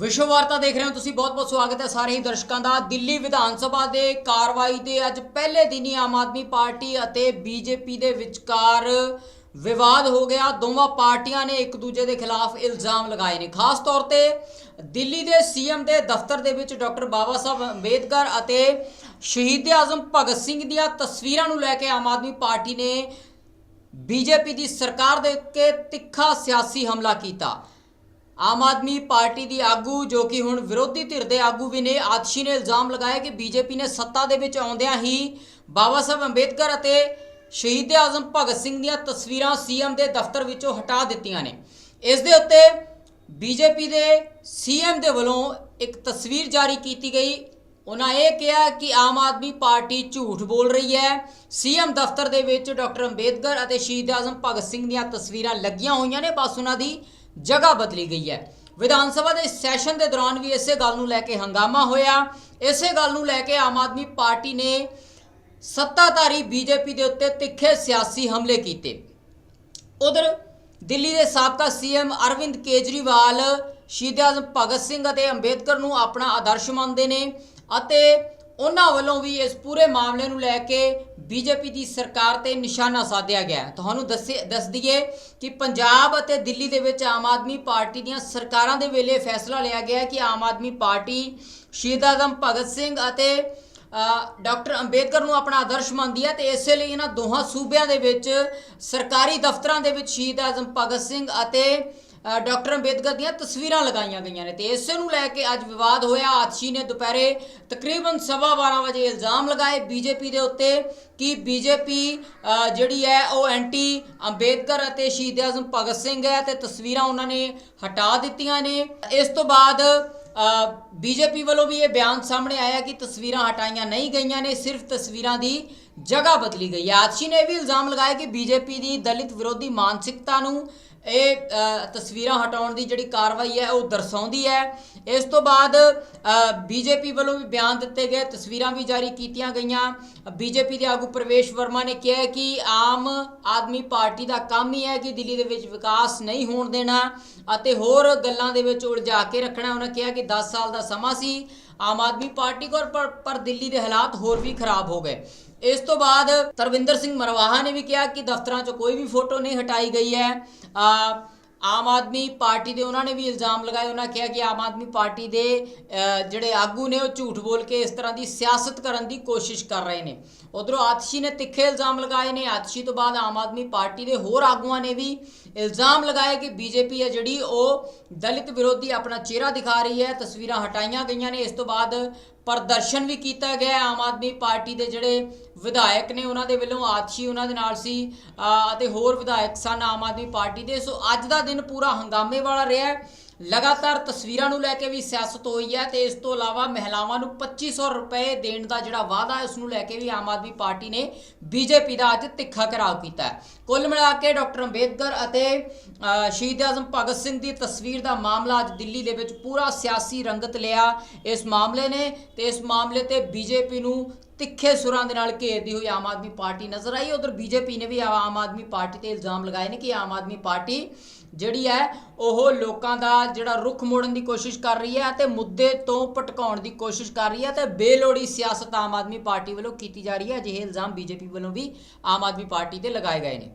ਵਿਸ਼ਵ ਵਾਰਤਾ ਦੇਖ ਰਹੇ ਹੋ ਤੁਸੀਂ ਬਹੁਤ-ਬਹੁਤ ਸਵਾਗਤ ਹੈ ਸਾਰੇ ਹੀ ਦਰਸ਼ਕਾਂ ਦਾ। ਦਿੱਲੀ ਵਿਧਾਨ ਸਭਾ ਦੇ ਕਾਰਵਾਈ ਦੇ ਅੱਜ ਪਹਿਲੇ ਦਿਨ ਹੀ ਆਮ ਆਦਮੀ ਪਾਰਟੀ ਅਤੇ ਬੀਜੇਪੀ ਦੇ ਵਿਚਕਾਰ ਵਿਵਾਦ ਹੋ ਗਿਆ। ਦੋਵਾਂ ਪਾਰਟੀਆਂ ਨੇ ਇੱਕ ਦੂਜੇ ਦੇ ਖਿਲਾਫ ਇਲਜ਼ਾਮ ਲਗਾਏ ਨੇ। ਖਾਸ ਤੌਰ ਤੇ ਦਿੱਲੀ ਦੇ ਸੀਐਮ ਦੇ ਦਫ਼ਤਰ ਦੇ ਵਿੱਚ ਡਾਕਟਰ ਬਾਬਾ ਸਾਹਿਬ ਅੰਬੇਦਕਰ ਅਤੇ ਸ਼ਹੀਦ ਆਜ਼ਮ ਭਗਤ ਸਿੰਘ ਦੀਆਂ ਤਸਵੀਰਾਂ ਨੂੰ ਲੈ ਕੇ ਆਮ ਆਦਮੀ ਪਾਰਟੀ ਨੇ ਬੀਜੇਪੀ ਦੀ ਸਰਕਾਰ ਦੇ ਉੱਤੇ ਤਿੱਖਾ ਸਿਆਸੀ ਹਮਲਾ ਕੀਤਾ। ਆਮ ਆਦਮੀ ਪਾਰਟੀ ਦੀ ਆਗੂ ਜੋ ਕਿ ਹੁਣ ਵਿਰੋਧੀ ਧਿਰ ਦੇ ਆਗੂ ਵੀ ਨੇ ਆਤਸ਼ੀ ਨੇ ਇਲਜ਼ਾਮ ਲਗਾਇਆ ਕਿ ਬੀਜੇਪੀ ਨੇ ਸੱਤਾ ਦੇ ਵਿੱਚ ਆਉਂਦਿਆਂ ਹੀ ਬਾਬਾ ਸਾਹਿਬ ਅੰਬੇਦਕਰ ਅਤੇ ਸ਼ਹੀਦ ਆਜ਼ਮ ਭਗਤ ਸਿੰਘ ਦੀਆਂ ਤਸਵੀਰਾਂ ਸੀਐਮ ਦੇ ਦਫ਼ਤਰ ਵਿੱਚੋਂ ਹਟਾ ਦਿੱਤੀਆਂ ਨੇ। ਇਸ ਦੇ ਉੱਤੇ ਬੀਜੇਪੀ ਦੇ ਸੀਐਮ ਦੇ ਵੱਲੋਂ ਇੱਕ ਤਸਵੀਰ ਜਾਰੀ ਕੀਤੀ ਗਈ। ਉਹਨਾਂ ਇਹ ਕਿਹਾ ਕਿ ਆਮ ਆਦਮੀ ਪਾਰਟੀ ਝੂਠ ਬੋਲ ਰਹੀ ਹੈ। ਸੀਐਮ ਦਫ਼ਤਰ ਦੇ ਵਿੱਚ ਡਾਕਟਰ ਅੰਬੇਦਕਰ ਅਤੇ ਸ਼ਹੀਦ ਆਜ਼ਮ ਭਗਤ ਸਿੰਘ ਦੀਆਂ ਤਸਵੀਰਾਂ ਲੱਗੀਆਂ ਹੋਈਆਂ ਨੇ। ਬਸ ਉਹਨਾਂ ਦੀ ਜਗ੍ਹਾ ਬਦਲੀ ਗਈ ਹੈ। ਵਿਧਾਨ ਸਭਾ ਦੇ ਸੈਸ਼ਨ ਦੇ ਦੌਰਾਨ ਵੀ ਇਸੇ ਗੱਲ ਨੂੰ ਲੈ ਕੇ ਹੰਗਾਮਾ ਹੋਇਆ। ਇਸੇ ਗੱਲ ਨੂੰ ਲੈ ਕੇ ਆਮ ਆਦਮੀ ਪਾਰਟੀ ਨੇ ਸੱਤਾਧਾਰੀ ਬੀਜੇਪੀ ਦੇ ਉੱਤੇ ਤਿੱਖੇ ਸਿਆਸੀ ਹਮਲੇ ਕੀਤੇ। ਉਧਰ ਦਿੱਲੀ ਦੇ ਸਾਬਕਾ ਸੀਐਮ ਅਰਵਿੰਦ ਕੇਜਰੀਵਾਲ ਸ਼ਹੀਦ ਆਜ਼ਮ ਭਗਤ ਸਿੰਘ ਅਤੇ ਅੰਬੇਦਕਰ ਨੂੰ ਆਪਣਾ ਆਦਰਸ਼ ਮੰਨਦੇ ਨੇ ਅਤੇ ਉਹਨਾਂ ਵੱਲੋਂ ਵੀ ਇਸ ਪੂਰੇ ਮਾਮਲੇ ਨੂੰ ਲੈ ਕੇ ਬੀਜੇਪੀ ਦੀ ਸਰਕਾਰ ਤੇ ਨਿਸ਼ਾਨਾ ਸਾਧਿਆ ਗਿਆ ਤੁਹਾਨੂੰ ਦੱਸੇ ਦੱਸ ਦਈਏ ਕਿ ਪੰਜਾਬ ਅਤੇ ਦਿੱਲੀ ਦੇ ਵਿੱਚ ਆਮ ਆਦਮੀ ਪਾਰਟੀ ਦੀਆਂ ਸਰਕਾਰਾਂ ਦੇ ਵੇਲੇ ਫੈਸਲਾ ਲਿਆ ਗਿਆ ਕਿ ਆਮ ਆਦਮੀ ਪਾਰਟੀ ਸ਼ਹੀਦ ਆਜ਼ਮ ਭਗਤ ਸਿੰਘ ਅਤੇ ਡਾਕਟਰ ਅੰਬੇਦਕਰ ਨੂੰ ਆਪਣਾ ਆਦਰਸ਼ ਮੰਨਦੀ ਹੈ ਤੇ ਇਸੇ ਲਈ ਇਹਨਾਂ ਦੋਹਾਂ ਸੂਬਿਆਂ ਦੇ ਵਿੱਚ ਸਰਕਾਰੀ ਦਫ਼ਤਰਾਂ ਦੇ ਵਿੱਚ ਸ਼ਹੀਦ ਆਜ਼ਮ ਭਗਤ ਸਿੰਘ ਅਤੇ ਡਾਕਟਰ ਅੰਬੇਦਕਰ ਦੀਆਂ ਤਸਵੀਰਾਂ ਲਗਾਈਆਂ ਗਈਆਂ ਨੇ ਤੇ ਇਸੇ ਨੂੰ ਲੈ ਕੇ ਅੱਜ ਵਿਵਾਦ ਹੋਇਆ। ਆਤਸ਼ੀ ਨੇ ਦੁਪਹਿਰੇ ਤਕਰੀਬਨ ਸਵਾ 12 ਵਜੇ ਇਲਜ਼ਾਮ ਲਗਾਏ ਬੀਜੇਪੀ ਦੇ ਉੱਤੇ ਕਿ ਬੀਜੇਪੀ ਜਿਹੜੀ ਹੈ ਉਹ ਐਂਟੀ ਅੰਬੇਦਕਰ ਅਤੇ ਸ਼ਹੀਦ ਆਜ਼ਮ ਭਗਤ ਸਿੰਘ ਹੈ ਤੇ ਤਸਵੀਰਾਂ ਉਹਨਾਂ ਨੇ ਹਟਾ ਦਿੱਤੀਆਂ ਨੇ। ਇਸ ਤੋਂ ਬਾਅਦ ਬੀਜੇਪੀ ਵੱਲੋਂ ਵੀ ਇਹ ਬਿਆਨ ਸਾਹਮਣੇ ਆਇਆ ਕਿ ਤਸਵੀਰਾਂ ਹਟਾਈਆਂ ਨਹੀਂ ਗਈਆਂ ਨੇ, ਸਿਰਫ ਤਸਵੀਰਾਂ ਦੀ ਜਗ੍ਹਾ ਬਦਲੀ ਗਈ ਹੈ। ਆਤਸ਼ੀ ਨੇ ਇਹ ਵੀ ਇਲਜ਼ਾਮ ਲਗਾਇਆ ਕਿ ਬੀਜੇਪੀ ਦੀ ਦਲਿਤ ਵਿਰੋਧੀ ਮਾਨਸਿਕਤਾ ਨੂੰ ਇਹ ਤਸਵੀਰਾਂ ਹਟਾਉਣ ਦੀ ਜਿਹੜੀ ਕਾਰਵਾਈ ਹੈ, ਉਹ ਦਰਸਾਉਂਦੀ ਹੈ। ਇਸ ਤੋਂ ਬਾਅਦ ਬੀਜੇਪੀ ਵੱਲੋਂ ਵੀ ਬਿਆਨ ਦਿੱਤੇ ਗਏ, ਤਸਵੀਰਾਂ ਵੀ ਜਾਰੀ ਕੀਤੀਆਂ ਗਈਆਂ। ਬੀਜੇਪੀ ਦੇ ਆਗੂ ਪ੍ਰਵੇਸ਼ ਵਰਮਾ ਨੇ ਕਿਹਾ ਕਿ ਆਮ ਆਦਮੀ ਪਾਰਟੀ ਦਾ ਕੰਮ ਹੀ ਹੈ ਕਿ ਦਿੱਲੀ ਦੇ ਵਿੱਚ ਵਿਕਾਸ ਨਹੀਂ ਹੋਣ ਦੇਣਾ ਅਤੇ ਹੋਰ ਗੱਲਾਂ ਦੇ ਵਿੱਚ ਉਲਝਾ ਕੇ ਰੱਖਣਾ। ਉਹਨਾਂ ਕਿਹਾ ਕਿ 10 ਸਾਲ ਦਾ ਸਮਾਂ ਸੀ, ਆਮ ਆਦਮੀ ਪਾਰਟੀ ਕੋਲ ਪਰ ਦਿੱਲੀ ਦੇ ਹਾਲਾਤ ਹੋਰ ਵੀ ਖਰਾਬ ਹੋ ਗਏ। ਇਸ ਤੋਂ ਬਾਅਦ ਤਰਵਿੰਦਰ ਸਿੰਘ ਮਰਵਾਹਾ ਨੇ ਵੀ ਕਿਹਾ ਕਿ ਦਫ਼ਤਰਾਂ 'ਚੋਂ ਕੋਈ ਵੀ ਫੋਟੋ ਨਹੀਂ ਹਟਾਈ ਗਈ ਹੈ। ਆਮ ਆਦਮੀ ਪਾਰਟੀ ਦੇ ਉਹਨਾਂ ਨੇ ਵੀ ਇਲਜ਼ਾਮ ਲਗਾਏ। ਉਹਨਾਂ ਕਿਹਾ ਕਿ ਆਮ ਆਦਮੀ ਪਾਰਟੀ ਦੇ ਜਿਹੜੇ ਆਗੂ ਨੇ ਉਹ ਝੂਠ ਬੋਲ ਕੇ ਇਸ ਤਰ੍ਹਾਂ ਦੀ ਸਿਆਸਤ ਕਰਨ ਦੀ ਕੋਸ਼ਿਸ਼ ਕਰ ਰਹੇ ਨੇ। ਉਧਰੋਂ ਆਤਸ਼ੀ ਨੇ ਤਿੱਖੇ ਇਲਜ਼ਾਮ ਲਗਾਏ ਨੇ। ਆਤਸ਼ੀ ਤੋਂ ਬਾਅਦ ਆਮ ਆਦਮੀ ਪਾਰਟੀ ਦੇ ਹੋਰ ਆਗੂਆਂ ਨੇ ਵੀ ਇਲਜ਼ਾਮ ਲਗਾਏ ਕਿ ਬੀਜੇਪੀ ਹੈ ਜਿਹੜੀ ਉਹ ਦਲਿਤ ਵਿਰੋਧੀ ਆਪਣਾ ਚਿਹਰਾ ਦਿਖਾ ਰਹੀ ਹੈ। ਤਸਵੀਰਾਂ ਹਟਾਈਆਂ ਗਈਆਂ ਨੇ। ਇਸ ਤੋਂ ਬਾਅਦ ਪ੍ਰਦਰਸ਼ਨ ਵੀ ਕੀਤਾ ਗਿਆ ਆਮ ਆਦਮੀ ਪਾਰਟੀ ਦੇ ਜਿਹੜੇ ਵਿਧਾਇਕ ਨੇ, ਉਹਨਾਂ ਦੇ ਵੱਲੋਂ ਆਤਸ਼ੀ ਉਹਨਾਂ ਦੇ ਨਾਲ ਸੀ ਅਤੇ ਹੋਰ ਵਿਧਾਇਕ ਸਨ ਆਮ ਆਦਮੀ ਪਾਰਟੀ ਦੇ। ਸੋ ਅੱਜ ਦਾ ਦਿਨ ਪੂਰਾ ਹੰਗਾਮੇ ਵਾਲਾ ਰਿਹਾ ਲਗਾਤਾਰ ਤਸਵੀਰਾਂ ਨੂੰ ਲੈ ਕੇ ਵੀ ਸਿਆਸਤ ਹੋਈ ਹੈ ਤੇ ਇਸ ਤੋਂ ਇਲਾਵਾ ਮਹਿਲਾਵਾਂ ਨੂੰ 2500 ਰੁਪਏ ਦੇਣ ਦਾ ਜਿਹੜਾ ਵਾਅਦਾ ਹੈ, ਉਸ ਨੂੰ ਲੈ ਕੇ ਵੀ ਆਮ ਆਦਮੀ ਪਾਰਟੀ ਨੇ ਬੀਜੇਪੀ ਦਾ ਅੱਜ ਤਿੱਖਾ ਘਿਰਾਵ ਕੀਤਾ ਹੈ। ਕੁੱਲ ਮਿਲਾ ਕੇ ਡਾਕਟਰ ਅੰਬੇਦਕਰ ਅਤੇ ਸ਼ਹੀਦ ਆਜ਼ਮ ਭਗਤ ਸਿੰਘ ਦੀ ਤਸਵੀਰ ਦਾ ਮਾਮਲਾ ਅੱਜ ਦਿੱਲੀ ਦੇ ਵਿੱਚ ਪੂਰਾ ਸਿਆਸੀ ਰੰਗਤ ਲਿਆ ਇਸ ਮਾਮਲੇ ਨੇ ਤੇ ਇਸ ਮਾਮਲੇ ਤੇ ਬੀਜੇਪੀ ਨੂੰ ਤਿੱਖੇ ਸੁਰਾਂ ਦੇ ਨਾਲ ਘੇਰਦੀ ਹੋਈ ਆਮ ਆਦਮੀ ਪਾਰਟੀ ਨਜ਼ਰ ਆਈ। ਉਧਰ ਬੀਜੇਪੀ ਨੇ ਵੀ ਆਮ ਆਦਮੀ ਪਾਰਟੀ ਤੇ ਇਲਜ਼ਾਮ ਲਗਾਏ ਨੇ ਕਿ ਆਮ ਆਦਮੀ ਪਾਰਟੀ ਜਿਹੜੀ ਹੈ, ਉਹ ਲੋਕਾਂ ਦਾ ਜਿਹੜਾ ਰੁਖ ਮੋੜਨ ਦੀ ਕੋਸ਼ਿਸ਼ ਕਰ ਰਹੀ ਹੈ ਤੇ ਮੁੱਦੇ ਤੋਂ ਭਟਕਾਉਣ ਦੀ ਕੋਸ਼ਿਸ਼ ਕਰ ਰਹੀ ਹੈ ਤੇ ਬੇਲੋੜੀ ਸਿਆਸਤ ਆਮ ਆਦਮੀ ਪਾਰਟੀ ਵੱਲੋਂ ਕੀਤੀ ਜਾ ਰਹੀ ਹੈ। ਅਜਿਹੇ ਇਲਜ਼ਾਮ ਬੀਜੇਪੀ ਵੱਲੋਂ ਵੀ ਆਮ ਆਦਮੀ ਪਾਰਟੀ ਤੇ ਲਗਾਏ ਗਏ ਨੇ।